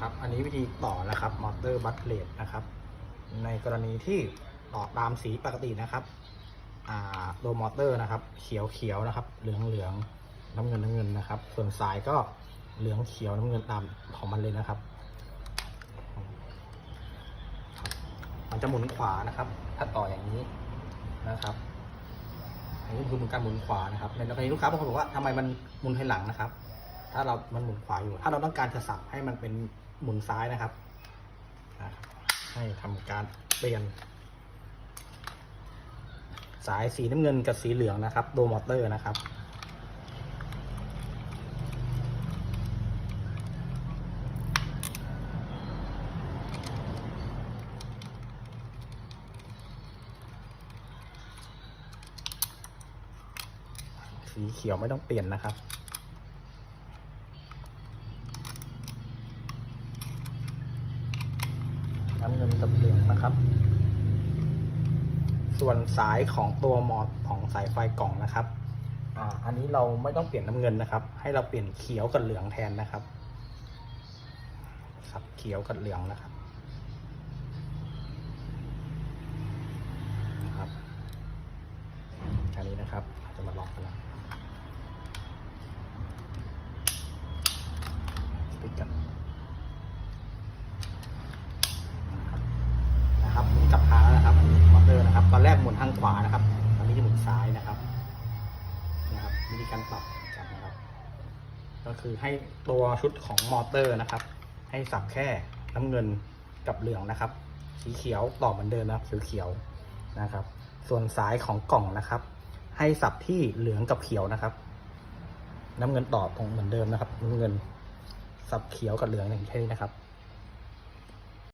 นะครับ อันนี้วิธีต่อนะครับมอเตอร์บัตเลดนะครับ ในกรณีที่ต่อตามสีปกตินะครับอ่าตัวมอเตอร์นะครับ เขียวเขียวนะครับ เหลืองเหลืองน้ำเงินน้ำเงินนะครับ ส่วนสายก็เหลืองเขียวน้ำเงินตามของมันเลยนะครับมันจะหมุนขวานะครับ ถ้าต่ออย่างนี้นะครับอันนี้คือการหมุนขวานะครับในกรณีลูกค้าบางคนบอกว่าทำไมมันหมุนให้หลังนะครับ ถ้าเรามันหมุนขวาอยู่ ถ้าเราต้องการจะสับให้มันเป็น หมุนซ้ายนะครับ ให้ทำการเปลี่ยน สายสีน้ำเงินกับสีเหลืองนะครับ โดมอเตอร์นะครับสีเขียวไม่ต้องเปลี่ยนนะครับ น้ำเงินกับเหลืองนะครับ ส่วนสายของตัวมอดของสายไฟกล่องนะครับอ่าอันนี้เราไม่ต้องเปลี่ยนน้ำเงินนะครับ ให้เราเปลี่ยนเขียวกับเหลืองแทนนะครับ ครับเขียวกับเหลืองนะครับครับอันนี้นะครับจะมาลองกันนะปิดกัน นะครับหมุนกลับทางแล้วนะครับมอเตอร์นะครับ ตอนแรกหมุนทางขวานะครับ ตอนนี้จะหมุนซ้ายนะครับนะครับวิธีการปรับกันนะครับ ก็คือให้ตัวชุดของมอเตอร์นะครับ ให้สับแค่น้ำเงินกับเหลืองนะครับ สีเขียวต่อเหมือนเดิมนะครับเขียวๆนะครับ ส่วนสายของกล่องนะครับ ให้สับที่เหลืองกับเขียวนะครับ น้ำเงินต่อตรงเหมือนเดิมนะครับ น้ำเงินสับเขียวกับเหลืองอย่างแค่นี้นะครับ